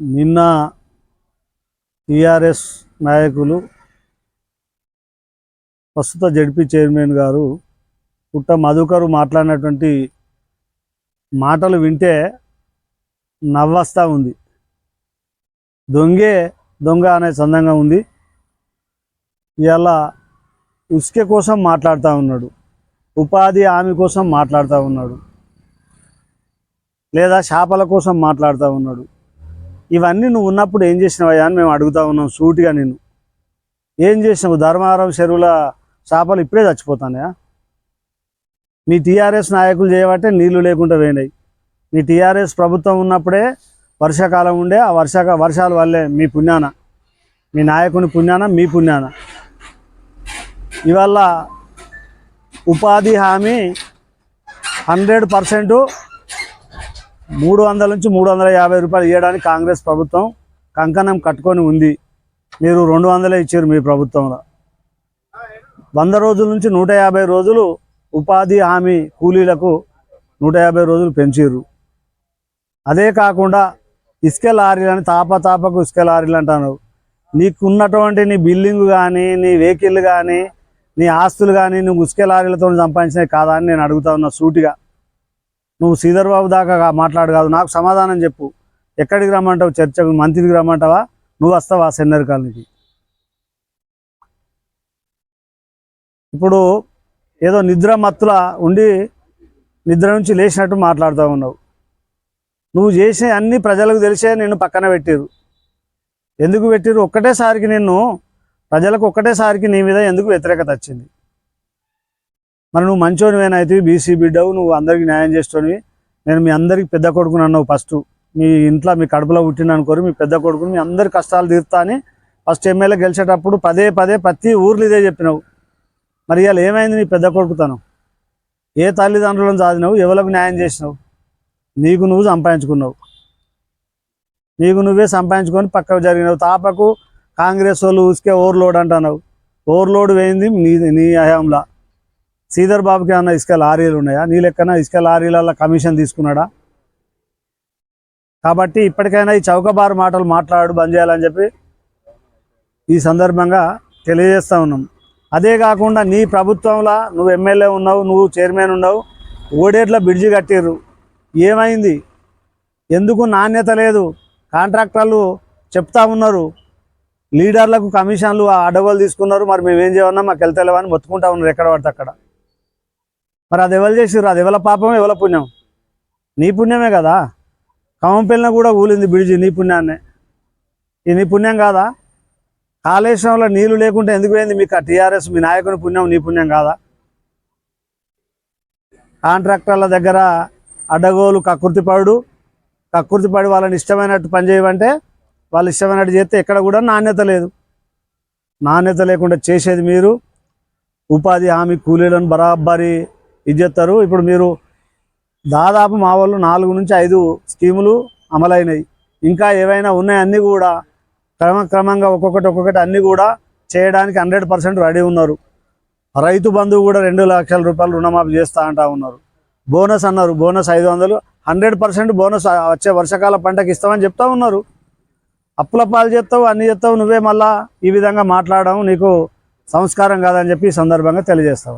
నిన్న టీఆర్ఎస్ నాయకులు ప్రస్తుత జడ్పీ చైర్మన్ గారు పుట్ట మధుకరు మాట్లాడినటువంటి మాటలు వింటే నవ్వస్తా ఉంది. దొంగే దొంగ అనే సందంగా ఉంది. ఇవాళ ఉసుక కోసం మాట్లాడుతూ ఉన్నాడు. ఉపాధి హామీ కోసం మాట్లాడుతూ ఉన్నాడు. లేదా చేపల కోసం మాట్లాడుతూ ఉన్నాడు. ఇవన్నీ నువ్వు ఉన్నప్పుడు ఏం చేసినవయ్యా అని మేము అడుగుతా ఉన్నాం సూటిగా నేను ఏం చేసినావు? ధర్మారం చెరువుల చేపలు ఇప్పుడే చచ్చిపోతానయా మీ టీఆర్ఎస్ నాయకులు చేయబట్టే నీళ్ళు లేకుండా పోయినాయి. మీ టీఆర్ఎస్ ప్రభుత్వం ఉన్నప్పుడే వర్షాకాలం ఉండే ఆ వర్షాక వర్షాల వల్లే మీ పుణ్యాన. మీ నాయకుని పుణ్యాన మీ పుణ్యాన. ఇవల్ల ఉపాధి హామీ హండ్రెడ్ పర్సెంటు మూడు వందల నుంచి మూడు వందల యాభై రూపాయలు ఇవ్వడానికి కాంగ్రెస్ ప్రభుత్వం కంకణం కట్టుకొని ఉంది. మీరు రెండు వందలే ఇచ్చారు మీ ప్రభుత్వంలో. వంద రోజుల నుంచి నూట యాభై రోజులు ఉపాధి హామీ కూలీలకు నూట యాభై రోజులు పెంచిర్రు. అదే కాకుండా ఇసుక లారీలని తాపతాపకు తాప తాపకు ఇసుక లారీలు అంటాను నీకున్నటువంటి నీ బిల్డింగ్ కానీ నీ వెహికల్ కానీ నీ ఆస్తులు కానీ నువ్వు ఇసుక లారీలతో సంపాదించినవి కాదా అని నేను అడుగుతా ఉన్నా సూటిగా. నువ్వు శ్రీధర్ బాబు దాకా మాట్లాడు కాదు. నాకు సమాధానం చెప్పు. ఎక్కడికి రమ్మంటావు? చర్చకు మంత్రికి రమ్మంటావా? నువ్వు వస్తావా సెన్నర్ కాలనీకి? ఇప్పుడు ఏదో నిద్ర మత్తుల ఉండి నిద్ర నుంచి లేచినట్టు మాట్లాడుతూ ఉన్నావు. నువ్వు చేసే అన్ని ప్రజలకు తెలిసే నిన్ను పక్కన పెట్టిరు ఎందుకు పెట్టిరు ఒక్కటేసారికి నిన్ను ప్రజలకు ఒక్కటేసారికి నీ మీద ఎందుకు వ్యతిరేకత వచ్చింది? మరి నువ్వు మంచోనివేనైతే బీసీ బిడ్డవు నువ్వు అందరికీ న్యాయం చేస్తోనివి నేను మీ అందరికి పెద్ద కొడుకుని అన్నావు ఫస్ట్. మీ ఇంట్లో మీ కడుపులో పుట్టిన అనుకోరు మీ పెద్ద కొడుకుని మీ అందరి కష్టాలు తీరుతా అని ఫస్ట్ ఎమ్మెల్యే గెలిచేటప్పుడు పదే పదే ప్రతి ఊర్లు ఇదే చెప్పినావు. మరి ఇవాళ ఏమైంది నీ పెద్ద కొడుకుతాను? ఏ తల్లిదండ్రులను చదివినావు ఎవరికి న్యాయం చేసినావు? నీకు నువ్వు సంపాదించుకున్నావు. నీకు నువ్వే సంపాదించుకొని పక్కకు జరిగినావు. తాపకు కాంగ్రెస్ వాళ్ళు ఊసుకే ఓవర్లోడ్ అంటున్నావు. ఓవర్లోడ్ వేయింది నీ నీ హయాంలో. శ్రీధర్ బాబుకి ఏమన్నా ఇసుక లారీలు ఉన్నాయా? నీ లెక్కన ఇసుక లారీలలో కమిషన్ తీసుకున్నాడా? కాబట్టి ఇప్పటికైనా ఈ చౌకబారు మాటలు మాట్లాడు బంద్ చేయాలని చెప్పి ఈ సందర్భంగా తెలియజేస్తా ఉన్నాం. అదే కాకుండా నీ ప్రభుత్వంలో నువ్వు ఎమ్మెల్యే ఉన్నావు నువ్వు చైర్మన్ ఉన్నావు ఓడేట్ల బ్రిడ్జి కట్టిర్రు. ఏమైంది? ఎందుకు నాణ్యత లేదు? కాంట్రాక్టర్లు చెప్తా ఉన్నారు. లీడర్లకు కమిషన్లు అడగోలు తీసుకున్నారు. మరి మేమేం చేయమన్నా? మాకు వెళ్తలేవని మొత్తుకుంటా ఉన్నారు. ఎక్కడ పడితే అక్కడ. మరి అది ఎవరు చేసిర్రు? అది ఎవరి పాపం ఎవరి పుణ్యం? నీ పుణ్యమే కదా? కమంపెళ్ళిన కూడా ఊలింది బ్రిడ్జి నీ పుణ్యాన్నే. ఇది నీ పుణ్యం కాదా? కాళేశ్వరంలో నీళ్ళు లేకుంటే ఎందుకు పోయింది? మీకు ఆ టీఆర్ఎస్ మీ నాయకుని పుణ్యం నీ పుణ్యం కాదా? కాంట్రాక్టర్ల దగ్గర అడ్డగోలు కకృతిపడు కకృతిపడి వాళ్ళని ఇష్టమైనట్టు పని చేయమంటే వాళ్ళు ఇష్టమైనట్టు చేస్తే ఎక్కడ కూడా నాణ్యత లేదు. నాణ్యత లేకుండా చేసేది మీరు. ఉపాధి హామీ కూలీలను బరాబరి ఇది చేస్తారు. ఇప్పుడు మీరు దాదాపు మా వాళ్ళు నాలుగు నుంచి ఐదు స్కీములు అమలైనవి ఇంకా ఏవైనా ఉన్నాయి అన్నీ కూడా క్రమక్రమంగా ఒక్కొక్కటి ఒక్కొక్కటి అన్నీ కూడా చేయడానికి హండ్రెడ్ పర్సెంట్ రెడీ ఉన్నారు. రైతు బంధువు కూడా రెండు లక్షల రూపాయలు రుణమాఫీ చేస్తా అంటా ఉన్నారు. బోనస్ అన్నారు. బోనస్ ఐదు వందలు. హండ్రెడ్ పర్సెంట్ బోనస్ వచ్చే వర్షాకాల పంటకి ఇస్తామని చెప్తా ఉన్నారు. అప్పుల పాలు చేస్తావు అన్ని చేస్తావు నువ్వే మళ్ళా ఈ విధంగా మాట్లాడడం నీకు సంస్కారం కాదని చెప్పి ఈ సందర్భంగా తెలియజేస్తావు